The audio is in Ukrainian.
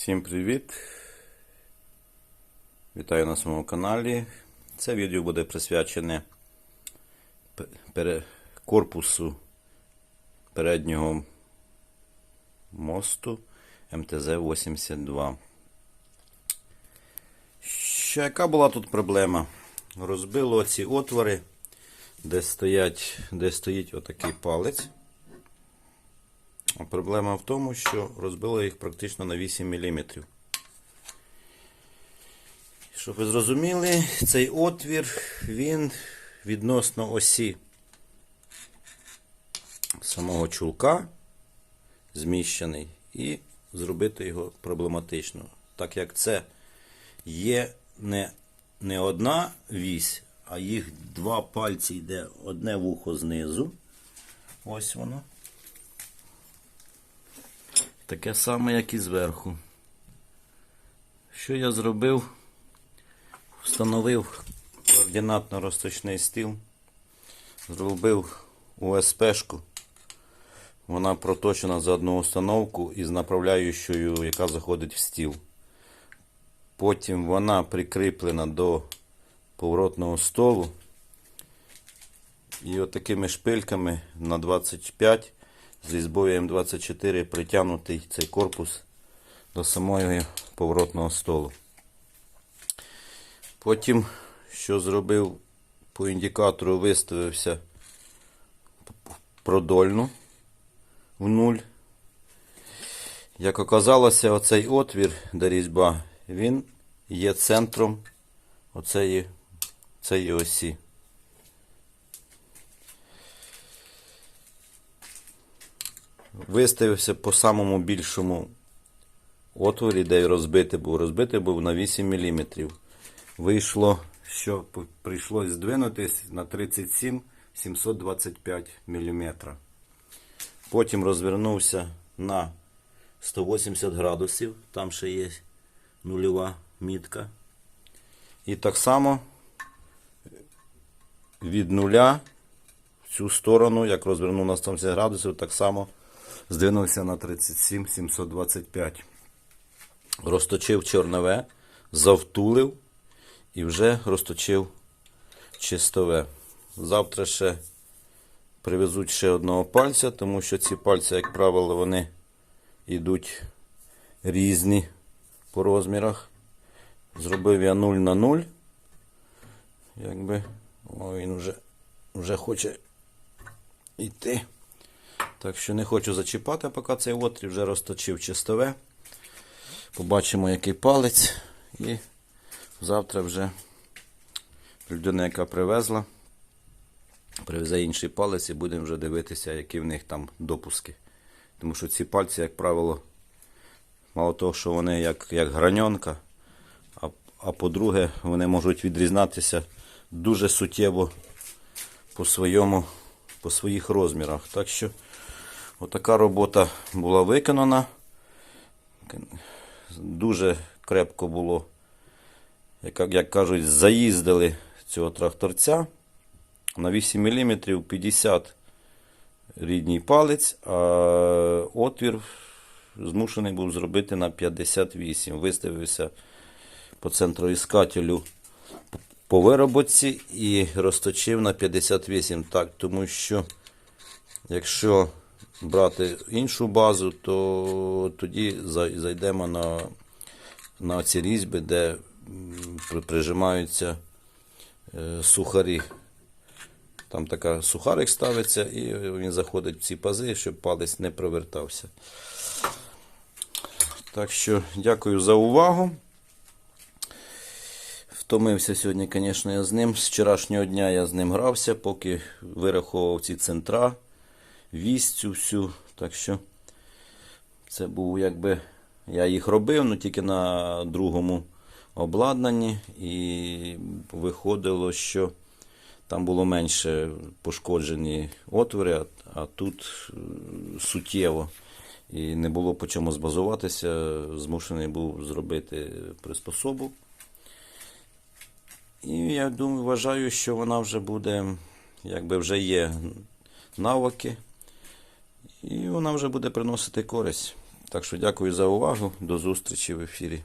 Всім привіт! Вітаю на своєму каналі. Це відео буде присвячене корпусу переднього мосту МТЗ-82. Що, яка була тут проблема? Розбило ці отвори, де, стоять, де стоїть отакий палець. Проблема в тому, що розбило їх практично на 8 мм. Щоб ви зрозуміли, цей отвір, він відносно осі самого чулка зміщений, і зробити його проблематично. Так як це є не, не одна вісь, а їх два пальці йде одне вухо знизу. Ось воно. Таке саме, як і зверху. Що я зробив? Встановив координатно-розточний стіл, зробив УСПшку. Вона проточена за одну установку із направляючою, яка заходить в стіл. Потім вона прикріплена до поворотного столу. І отакими шпильками на 25 з різьбою М24 притягнутий цей корпус до самого поворотного столу. Потім, що зробив по індикатору, виставився продольну в нуль. Як оказалося, оцей отвір, де різьба, він є центром оцеї, цієї осі. Виставився по самому більшому отворі, де розбитий був. Розбитий був на 8 мм. Вийшло, що прийшлось здвинутись на 37 725 мм. Потім розвернувся на 180 градусів, там ще є нульова мітка. І так само від нуля в цю сторону, як розвернув на 180 градусів, так само здвинувся на 37 725. Розточив чорнове, завтулив і вже розточив чистове. Завтра ще привезуть ще одного пальця, тому що ці пальці, як правило, вони йдуть різні по розмірах. Зробив я 0 на 0. Якби о, він вже, вже хоче йти. Так що не хочу зачіпати, поки цей отрів вже розточив чистове. Побачимо, який палець. І завтра вже людина, яка привезла, привезе інший палець і будемо вже дивитися, які в них там допуски. Тому що ці пальці, як правило, мало того, що вони як, як граньонка, а, а по-друге, вони можуть відрізнятися дуже суттєво по, своєму, по своїх розмірах. Так що отака робота була виконана. Дуже крепко було, як, кажуть, заїздили цього тракторця на 8 мм 50 рідній палець, а отвір змушений був зробити на 58. Виставився по центроіскателю по вироботці і розточив на 58. Так, тому що якщо брати іншу базу, то тоді зайдемо на, на ці різьби, де прижимаються е, сухарі. Там така сухарик ставиться, і він заходить в ці пази, щоб палець не провертався. Так що дякую за увагу. Втомився сьогодні, звісно, я з ним. З вчорашнього дня я з ним грався, поки вираховував ці центра, вісь цю всю. Так що це був якби. Я їх робив, ну тільки на другому обладнанні. І виходило, що там було менше пошкоджені отвори, а, а тут е, суттєво. І не було по чому збазуватися. Змушений був зробити приспособу. І я думаю, вважаю, що вона вже буде, якби вже є навики, і вона вже буде приносити користь. Так що дякую за увагу. До зустрічі в ефірі.